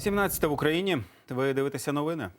17 в Україні. Ви дивитеся новини.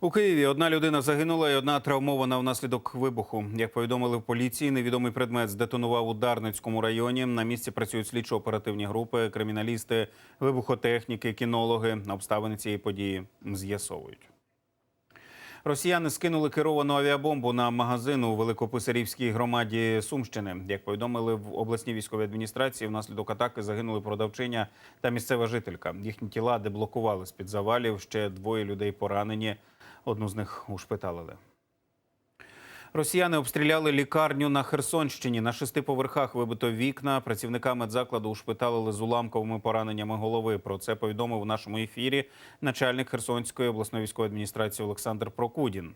У Києві одна людина загинула і одна травмована внаслідок вибуху. Як повідомили в поліції, невідомий предмет здетонував у Дарницькому районі. На місці працюють слідчо-оперативні групи, криміналісти, вибухотехніки, кінологи. Обставини цієї події з'ясовують. Росіяни скинули керовану авіабомбу на магазин у Великописарівській громаді Сумщини. Як повідомили в обласній військовій адміністрації, внаслідок атаки загинули продавчиня та місцева жителька. Їхні тіла деблокували з під завалів. Ще двоє людей поранені. Одну з них ушпиталили. Росіяни обстріляли лікарню на Херсонщині. На шести поверхах вибито вікна. Працівника медзакладу ушпиталили з уламковими пораненнями голови. Про це повідомив у нашому ефірі начальник Херсонської обласної військової адміністрації Олександр Прокудін.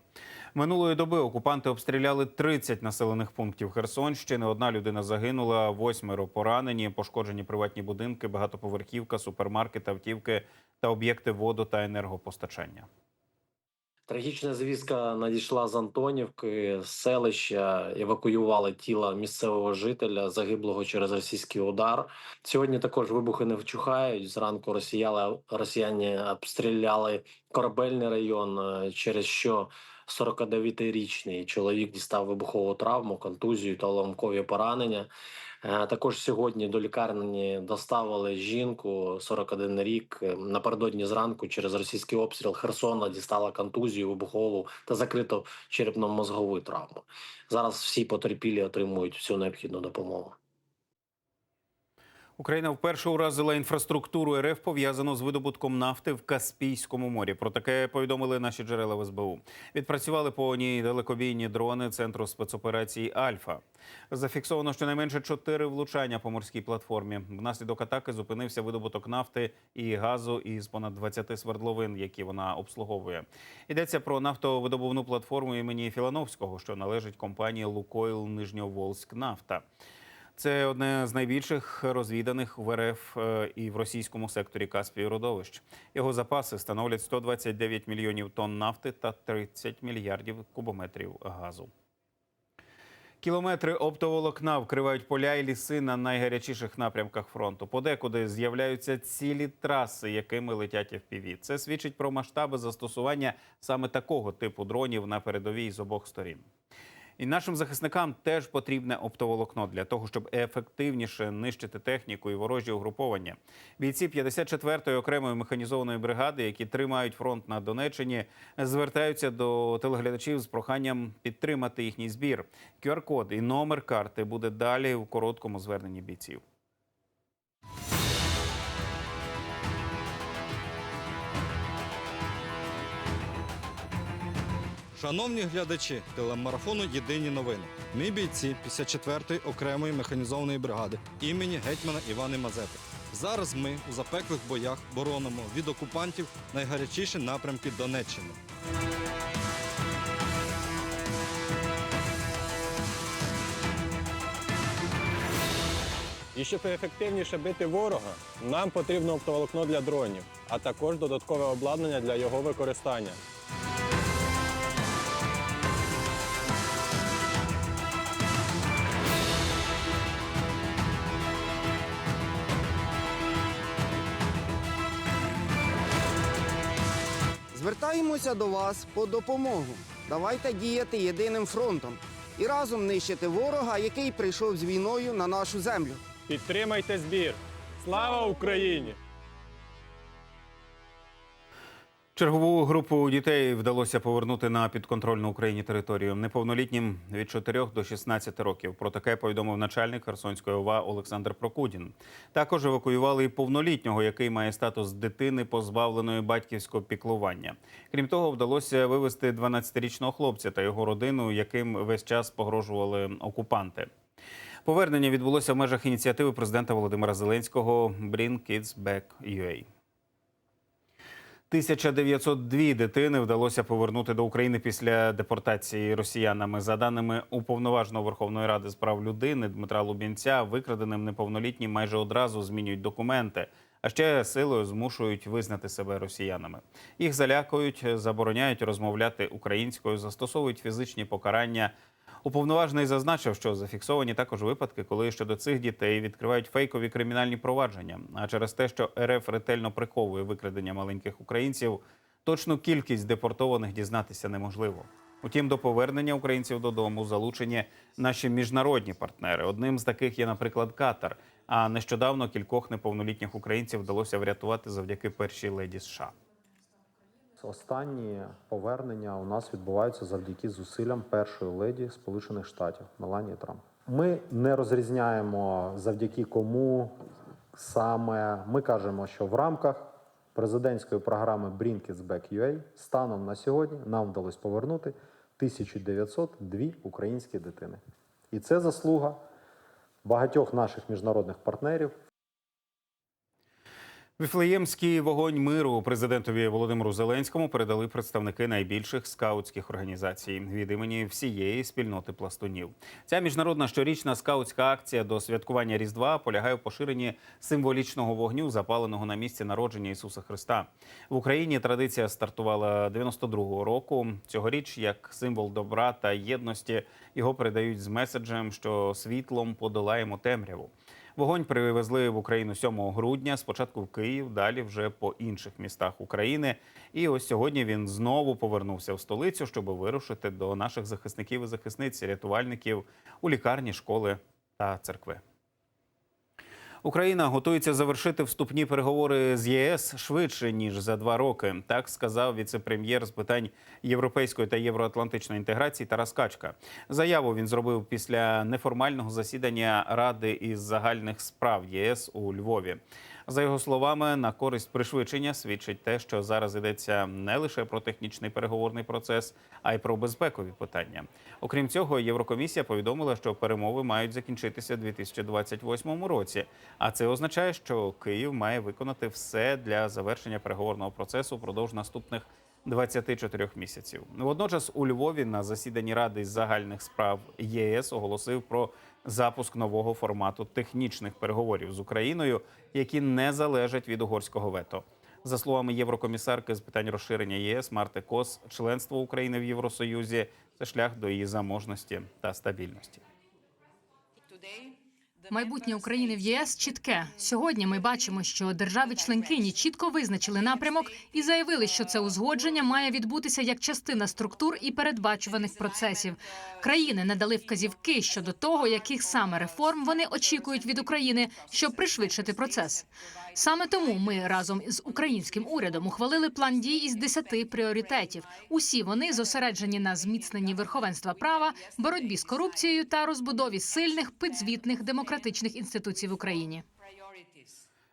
Минулої доби окупанти обстріляли 30 населених пунктів Херсонщини. Одна людина загинула, восьмеро поранені, пошкоджені приватні будинки, багатоповерхівка, супермаркет, автівки та об'єкти воду та енергопостачання. Трагічна звістка надійшла з Антонівки, з селища. Евакуювали тіло місцевого жителя, загиблого через російський удар. Сьогодні також вибухи не вчухають. Зранку росіяли росіяни обстріляли корабельний район, е, через що 49-річний чоловік дістав вибухову травму, контузію та уламкові поранення. Е, Також сьогодні до лікарні доставили жінку 41 рік. Е, Напередодні зранку через російський обстріл Херсона дістала контузію, вибухову та закриту черепно-мозгову травму. Зараз всі потерпілі отримують всю необхідну допомогу. Україна вперше уразила інфраструктуру РФ пов'язану з видобутком нафти в Каспійському морі. Про таке повідомили наші джерела в СБУ. Відпрацювали по ній далекобійні дрони центру спецоперацій Альфа. Зафіксовано щонайменше чотири влучання по морській платформі. Внаслідок атаки зупинився видобуток нафти і газу із понад 20 свердловин, які вона обслуговує. Йдеться про нафтовидобувну платформу імені Філановського, що належить компанії Лукойл Нижньоволськ Нафта. Це одне з найбільших розвіданих в РФ е, і в російському секторі Каспію родовищ. Його запаси становлять 129 мільйонів тонн нафти та 30 мільярдів кубометрів газу. Кілометри оптоволокна вкривають поля і ліси на найгарячіших напрямках фронту. Подекуди з'являються цілі траси, якими летять FPV. Це свідчить про масштаби застосування саме такого типу дронів на передовій з обох сторін. І нашим захисникам теж потрібне оптоволокно для того, щоб ефективніше нищити техніку і ворожі угруповання. Бійці 54-ї окремої механізованої бригади, які тримають фронт на Донеччині, звертаються до телеглядачів з проханням підтримати їхній збір. QR-код і номер карти буде далі в короткому зверненні бійців. Шановні глядачі телемарафону Єдині новини. Ми бійці 54-ї окремої механізованої бригади імені гетьмана Івани Мазепи. Зараз ми у запеклих боях боронимо від окупантів найгарячіші напрямки Донеччини. І щоб ефективніше бити ворога, нам потрібно оптоволокно для дронів, а також додаткове обладнання для його використання. Звертаємося до вас по допомогу. Давайте діяти єдиним фронтом і разом нищити ворога, який прийшов з війною на нашу землю. Підтримайте збір! Слава Україні! Чергову групу дітей вдалося повернути на підконтрольну Україні територію неповнолітнім від 4 до 16 років. Про таке повідомив начальник Херсонської ОВА Олександр Прокудін. Також евакуювали і повнолітнього, який має статус дитини, позбавленої батьківського піклування. Крім того, вдалося вивезти 12-річного хлопця та його родину, яким весь час погрожували окупанти. Повернення відбулося в межах ініціативи президента Володимира Зеленського «Bring Kids Back UA». 1902 дитини вдалося повернути до України після депортації росіянами. За даними уповноваженого Верховної Ради з прав людини Дмитра Лубінця, викраденим неповнолітнім майже одразу змінюють документи, а ще силою змушують визнати себе росіянами. Їх залякують, забороняють розмовляти українською, застосовують фізичні покарання. Уповноважений зазначив, що зафіксовані також випадки, коли щодо цих дітей відкривають фейкові кримінальні провадження. А через те, що РФ ретельно приховує викрадення маленьких українців, точну кількість депортованих дізнатися неможливо. Утім, до повернення українців додому залучені наші міжнародні партнери. Одним з таких є, наприклад, Катар. А нещодавно кількох неповнолітніх українців вдалося врятувати завдяки першій леді США. Останні повернення у нас відбуваються завдяки зусиллям першої леді Сполучених Штатів Меланії Трамп. Ми не розрізняємо завдяки кому саме. Ми кажемо, що в рамках президентської програми Bring It Back UA станом на сьогодні нам вдалося повернути 1902 українські дитини. І це заслуга багатьох наших міжнародних партнерів, Віфлеємський вогонь миру президентові Володимиру Зеленському передали представники найбільших скаутських організацій від імені всієї спільноти пластунів. Ця міжнародна щорічна скаутська акція до святкування Різдва полягає в поширенні символічного вогню, запаленого на місці народження Ісуса Христа. В Україні традиція стартувала 92-го року. Цьогоріч, як символ добра та єдності, його передають з меседжем, що світлом подолаємо темряву. Вогонь привезли в Україну 7 грудня. Спочатку в Київ, далі вже по інших містах України. І ось сьогодні він знову повернувся в столицю, щоб вирушити до наших захисників і захисниць, рятувальників у лікарні, школи та церкви. Україна готується завершити вступні переговори з ЄС швидше ніж за два роки. Так сказав віце-прем'єр з питань європейської та євроатлантичної інтеграції Тарас Качка. Заяву він зробив після неформального засідання Ради із загальних справ ЄС у Львові. За його словами, на користь пришвидшення свідчить те, що зараз йдеться не лише про технічний переговорний процес, а й про безпекові питання. Окрім цього, Єврокомісія повідомила, що перемови мають закінчитися у 2028 році. А це означає, що Київ має виконати все для завершення переговорного процесу впродовж наступних 24 місяців. Водночас у Львові на засіданні Ради загальних справ ЄС оголосив про запуск нового формату технічних переговорів з Україною, які не залежать від угорського вето. За словами єврокомісарки з питань розширення ЄС Марти Кос, членство України в Євросоюзі це шлях до її заможності та стабільності. Майбутнє України в ЄС чітке. Сьогодні ми бачимо, що держави-членкині чітко визначили напрямок і заявили, що це узгодження має відбутися як частина структур і передбачуваних процесів. Країни надали вказівки щодо того, яких саме реформ вони очікують від України, щоб пришвидшити процес. Саме тому ми разом з українським урядом ухвалили план дій із 10 пріоритетів. Усі вони зосереджені на зміцненні верховенства права, боротьбі з корупцією та розбудові сильних підзвітних демократичних інституцій в Україні.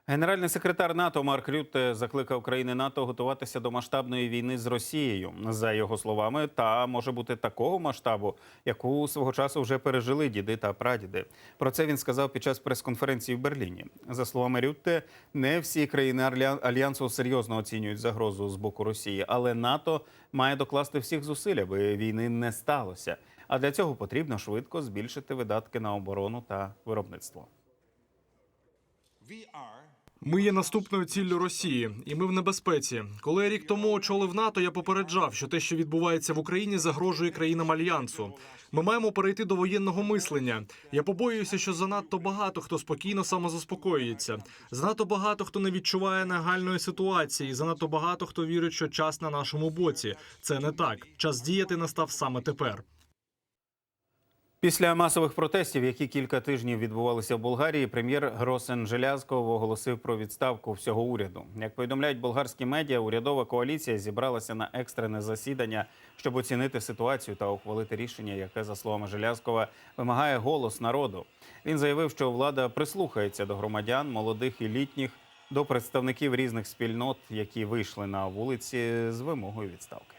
Генеральний секретар НАТО Марк Рютте закликав країни НАТО готуватися до масштабної війни з Росією. За його словами, та може бути такого масштабу, яку свого часу вже пережили діди та прадіди. Про це він сказав під час прес-конференції в Берліні. За словами Рютте, не всі країни Алья- альянсу серйозно оцінюють загрозу з боку Росії, але НАТО має докласти всіх зусиль, аби війни не сталося. А для цього потрібно швидко збільшити видатки на оборону та виробництво. Ми є наступною ціллю Росії, і ми в небезпеці. Коли я рік тому очолив НАТО, я попереджав, що те, що відбувається в Україні, загрожує країнам альянсу. Ми маємо перейти до воєнного мислення. Я побоююся, що занадто багато хто спокійно самозаспокоюється. Занадто багато хто не відчуває нагальної ситуації. Занадто багато хто вірить, що час на нашому боці. Це не так. Час діяти настав саме тепер. Після масових протестів, які кілька тижнів відбувалися в Болгарії, прем'єр Гросен Желязков оголосив про відставку всього уряду. Як повідомляють болгарські медіа, урядова коаліція зібралася на екстрене засідання, щоб оцінити ситуацію та ухвалити рішення, яке, за словами Желязкова, вимагає голос народу. Він заявив, що влада прислухається до громадян, молодих і літніх, до представників різних спільнот, які вийшли на вулиці з вимогою відставки.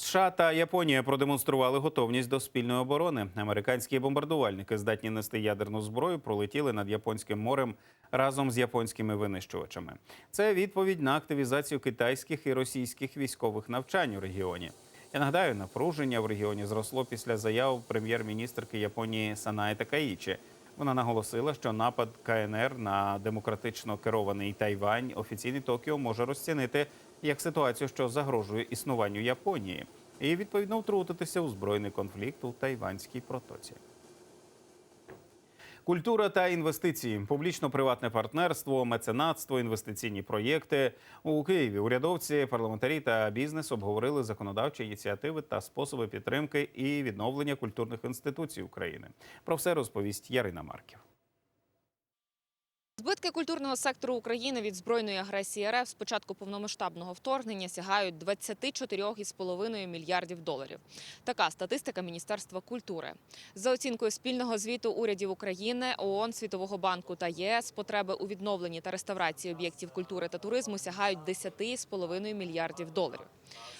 США та Японія продемонстрували готовність до спільної оборони. Американські бомбардувальники, здатні нести ядерну зброю, пролетіли над японським морем разом з японськими винищувачами. Це відповідь на активізацію китайських і російських військових навчань у регіоні. Я нагадаю, напруження в регіоні зросло після заяв прем'єр-міністрки Японії Санаї Такаїчі. Вона наголосила, що напад КНР на демократично керований Тайвань офіційний Токіо може розцінити як ситуацію, що загрожує існуванню Японії. і відповідно втрутитися у збройний конфлікт у Тайванській протоці. Культура та інвестиції, публічно-приватне партнерство, меценатство, інвестиційні проєкти у Києві. Урядовці, парламентарі та бізнес обговорили законодавчі ініціативи та способи підтримки і відновлення культурних інституцій України. Про все розповість Ярина Марків. Збитки культурного сектору України від збройної агресії РФ з початку повномасштабного вторгнення сягають 24,5 мільярдів доларів. Така статистика Міністерства культури. За оцінкою спільного звіту урядів України, ООН, Світового банку та ЄС, потреби у відновленні та реставрації об'єктів культури та туризму сягають 10,5 мільярдів доларів.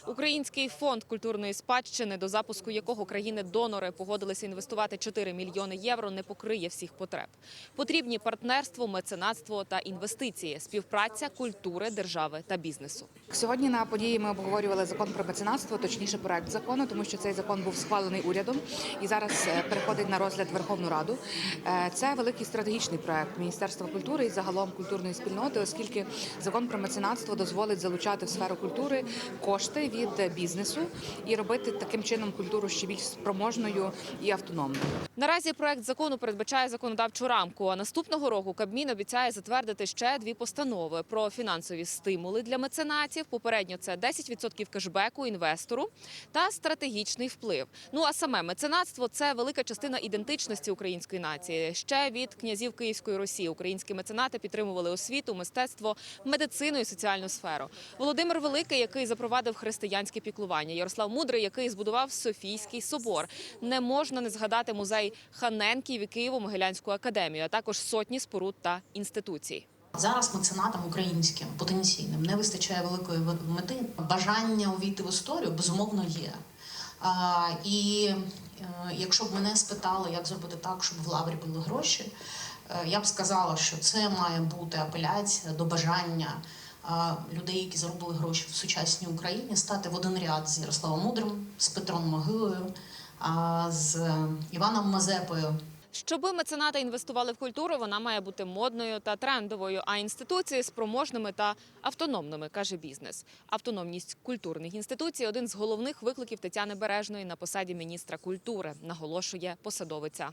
Український фонд культурної спадщини, до запуску якого країни-донори погодилися інвестувати 4 мільйони євро, не покриє всіх потреб. Потрібні партнерство, меценатство та інвестиції, співпраця культури, держави та бізнесу. Сьогодні на події ми обговорювали закон про меценатство, точніше проект закону, тому що цей закон був схвалений урядом і зараз е, переходить на розгляд Верховну Раду. Е, Це великий стратегічний проект Міністерства культури і загалом культурної спільноти, оскільки закон про меценатство дозволить залучати в сферу культури кошти від бізнесу і робити таким чином культуру ще більш спроможною і автономною. Наразі проект закону передбачає законодавчу рамку. А наступного року Кабмін обіцяє затвердити ще дві постанови про фінансові стимули для меценатів. Попередньо це 10% кешбеку інвестору та стратегічний вплив. Ну а саме меценатство це велика частина ідентичності української нації. Ще від князів Київської Росії українські меценати підтримували освіту, мистецтво, медицину і соціальну сферу. Володимир Великий, який запровадив християнське піклування, Ярослав Мудрий, який збудував Софійський собор. Не можна не згадати музей Ханенків і Києво-Могилянську академію, а також сотні споруд та інституцій. Зараз меценатам українським потенційним не вистачає великої мети. Бажання увійти в історію безумовно є. А, і е, якщо б мене спитали, як зробити так, щоб в лаврі були гроші, е, я б сказала, що це має бути апеляція до бажання людей, які заробили гроші в сучасній Україні, стати в один ряд з Ярославом Мудрим, з Петром Могилою, з Іваном Мазепою. Щоби меценати інвестували в культуру, вона має бути модною та трендовою, а інституції спроможними та автономними, каже бізнес. Автономність культурних інституцій один з головних викликів Тетяни Бережної на посаді міністра культури, наголошує посадовиця.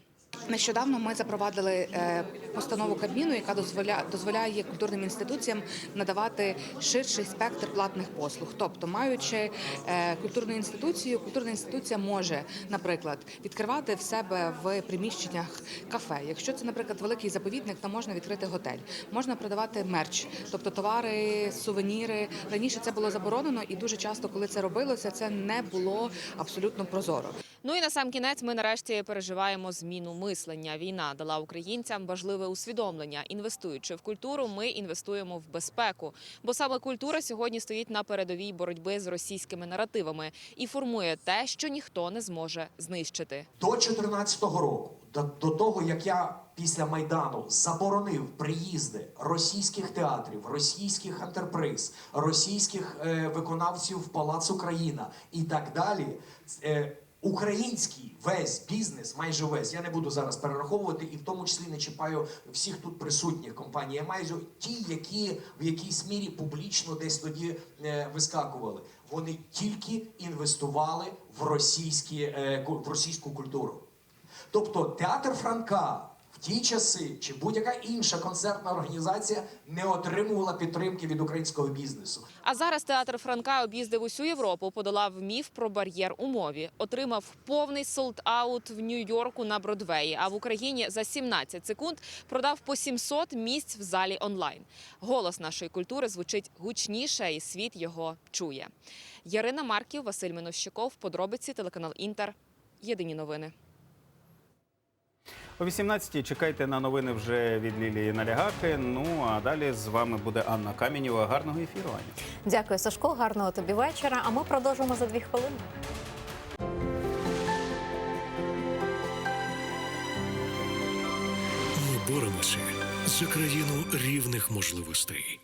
Нещодавно ми запровадили е, постанову Кабміну, яка дозволяє дозволяє культурним інституціям надавати ширший спектр платних послуг. Тобто, маючи е, культурну інституцію, культурна інституція може, наприклад, відкривати в себе в приміщеннях кафе. Якщо це, наприклад, великий заповідник, то можна відкрити готель, можна продавати мерч, тобто товари, сувеніри. Раніше це було заборонено, і дуже часто, коли це робилося, це не було абсолютно прозоро. Ну і на сам кінець ми нарешті переживаємо зміну мислення. Війна дала українцям важливе усвідомлення. Інвестуючи в культуру, ми інвестуємо в безпеку. Бо саме культура сьогодні стоїть на передовій боротьби з російськими наративами і формує те, що ніхто не зможе знищити. До 2014 року, до, того як я після майдану заборонив приїзди російських театрів, російських антерприз, російських е, виконавців Палац Україна і так далі. Е, Український весь бізнес, майже весь, я не буду зараз перераховувати, і в тому числі не чіпаю всіх тут присутніх компаній. Я маю ті, які в якійсь мірі публічно десь тоді е, вискакували. Вони тільки інвестували в російські е, в російську культуру. Тобто театр Франка в ті часи чи будь-яка інша концертна організація не отримувала підтримки від українського бізнесу. А зараз театр Франка об'їздив усю Європу, подолав міф про бар'єр у мові, отримав повний солд-аут в Нью-Йорку на Бродвеї. А в Україні за 17 секунд продав по 700 місць в залі онлайн. Голос нашої культури звучить гучніше, і світ його чує. Ярина Марків, Василь Минощуков, подробиці телеканал Інтер. Єдині новини. О 18-й чекайте на новини вже від Лілії Налягати. Ну а далі з вами буде Анна Камінєва. Гарного ефіру, Аня. Дякую, Сашко. Гарного тобі вечора. А ми продовжимо за дві хвилини. Ми боремося за країну рівних можливостей.